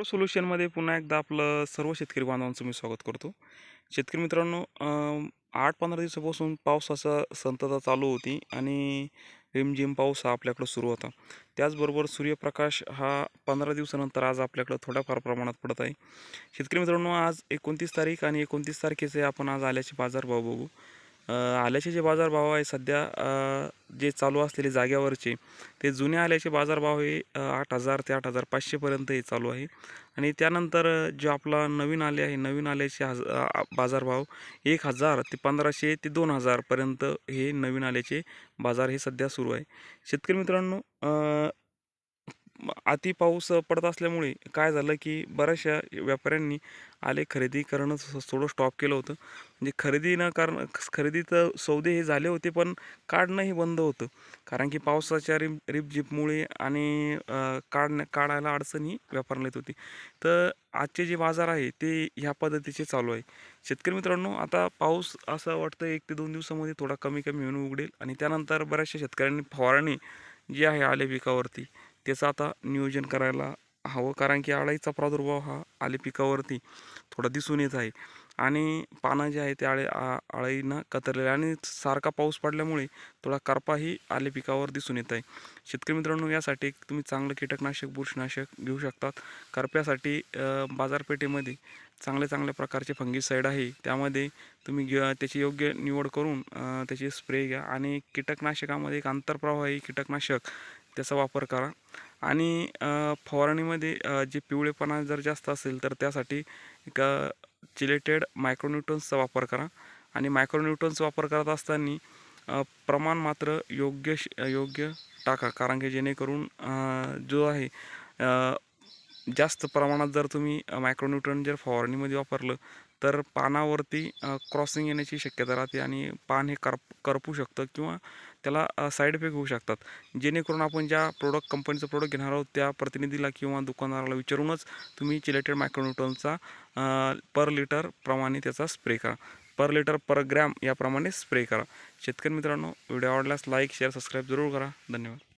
Pro सोल्युशनमध्ये पुन्हा एकदा आपलं सर्व शेतकरी बांधवांचं मी स्वागत करतो. शेतकरी मित्रांनो आठ पंधरा दिवसापासून पावसाचा संतता चालू होती आणि रिमझिम पाऊस हा आपल्याकडं सुरू होता. त्याचबरोबर सूर्यप्रकाश हा पंधरा दिवसानंतर आज आपल्याकडं थोड्याफार प्रमाणात पडत आहे. शेतकरी मित्रांनो आज एकोणतीस तारीख आणि एकोणतीस तारखेचे आपण आज आल्याचे बाजारभाव बघू. आल्याचे जे बाजारभाव आहे सध्या जे चालू असलेले जाग्यावरचे ते जुने आल्याचे बाजारभाव हे आठ हजार ते आठ हजार पाचशेपर्यंत हे चालू आहे. आणि त्यानंतर जो जे आपला नवीन आले आहे नवीन आल्याचे हज बाजारभाव एक हजार ते पंधराशे ते दोन हजारपर्यंत हे नवीन आल्याचे बाजार हे सध्या सुरू आहे. शेतकरी मित्रांनो अति पाऊस पडत असल्यामुळे काय झालं की बऱ्याचशा व्यापाऱ्यांनी आले खरेदी करणं थोडं स्टॉप केलं होतं. म्हणजे खरेदी न कारण खरेदी तर सौदे हे झाले होते पण काढणं हे बंद होतं. कारण की पावसाच्या रिप रिपझिपमुळे आणि काढण्या काढायला अडचणी व्यापाऱ्यांना येत होती. तर आजचे जे बाजार आहे ते ह्या पद्धतीचे चालू आहे. शेतकरी मित्रांनो आता पाऊस असं वाटतं एक ते दोन दिवसामध्ये थोडा कमी कमी होऊन उघडेल. आणि त्यानंतर बऱ्याचशा शेतकऱ्यांनी फवारणी जी आहे आले पिकावरती त्याचं आता नियोजन करायला हवं. कारण की अळाईचा प्रादुर्भाव हा आले पिकावरती थोडा दिसून येत आहे. आणि पानं जे आहे ते आळे आ आळीनं कतरलेले आणि सारखा पाऊस पडल्यामुळे थोडा करपाही आले पिकावर दिसून येत आहे. शेतकरी मित्रांनो यासाठी तुम्ही चांगलं कीटकनाशक बुरशीनाशक घेऊ शकतात. करप्यासाठी बाजारपेठेमध्ये चांगल्या चांगल्या प्रकारचे फंगीसाईड आहे. त्यामध्ये तुम्ही घ्या त्याची योग्य निवड करून त्याचे त्याची स्प्रे घ्या. आणि कीटकनाशकामध्ये एक आंतरप्रवाही कीटकनाशक. त्याचा वापर करा. आणि फवारणीमध्ये जे पिवळेपणा जर जास्त असेल तर त्यासाठी एक चिलेटेड मायक्रोन्यूटन्सचा वापर करा. आणि मायक्रोन्यूटन्स वापर करत असताना प्रमाण मात्र योग्य श- योग्य टाका. कारण की जेणेकरून जो आहे जास्त प्रमाणात जर तुम्ही मायक्रोन्यूट्रन जर फवारणीमध्ये वापरलं तर पानावरती क्रॉसिंग येण्याची शक्यता राहते आणि पान हे करप करपू शकतं किंवा त्याला साईड इफेक्ट होऊ शकतात. जेणेकरून आपण ज्या प्रोडक्ट कंपनीचं प्रोडक्ट घेणार आहोत त्या प्रतिनिधीला किंवा दुकानदाराला विचारूनच तुम्ही चिलेटेड मायक्रोन्यूटनचा पर लिटर प्रमाणे त्याचा स्प्रे करा. पर लिटर पर ग्रॅम याप्रमाणे स्प्रे करा. शेतकरी मित्रांनो व्हिडिओ आवडल्यास लाईक शेअर सबस्क्राईब जरूर करा. धन्यवाद.